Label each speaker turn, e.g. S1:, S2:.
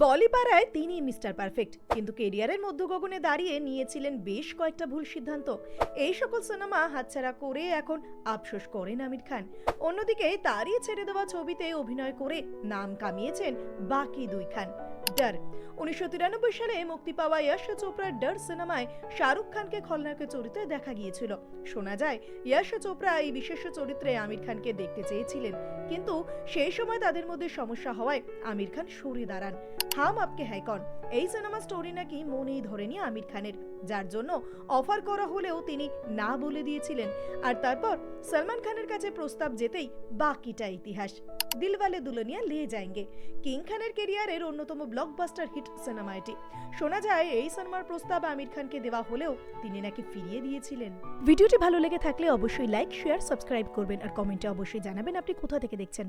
S1: বলিপাড়ায় তিনি mister perfect, কিন্তু কেরিয়ারের মধ্যগগনে দাঁড়িয়ে নিয়েছিলেন বেশ কয়েকটা ভুল সিদ্ধান্ত। এই সকল সিনেমা হাতছাড়া করে এখন আফসোস করেন আমির খান। অন্যদিকে তারই ছেড়ে দেওয়া ছবিতে অভিনয় করে নাম কামিয়েছেন বাকি দুই খান। ডার উনিশশো তিরানব্বই সালে মুক্তি পাওয়া ইয়াশ চোপড়ার ডার সিনেমায় শাহরুখ খানকে খলনায়কের চরিত্রে দেখা গিয়েছিল। শোনা যায়, ইয়াশ চোপড়া এই বিশেষ চরিত্রে আমির খানকে দেখতে চেয়েছিলেন। কিন্তু সেই সময় তাদের মধ্যে সমস্যা হওয়ায় আমির খান সরে দাঁড়ান। হাম আপকে হ্যায় কন। এই সিনেমা স্টোরি নাকি মনেই ধরেনি আমির খানের। যার জন্য অফার করা হলেও তিনি না বলে দিয়েছিলেন। আর তারপর সলমান খানের কাছে প্রস্তাব যেতেই বাকিটা ইতিহাস। দিলওয়ালে দুলনিয়া লে যায়েঙ্গে কিং খানের কেরিয়ারের অন্যতম ব্লকবাস্টার হিট সিনেমা এটি। শোনা যায়, এই সিনেমার প্রস্তাব আমির খানকে দেওয়া হলেও তিনি নাকি ফিরিয়ে দিয়েছিলেন। ভিডিওটি ভালো লেগে থাকলে অবশ্যই লাইক শেয়ার সাবস্ক্রাইব করবেন। আর কমেন্টে অবশ্যই জানাবেন আপনি কোথা থেকে দেখছেন।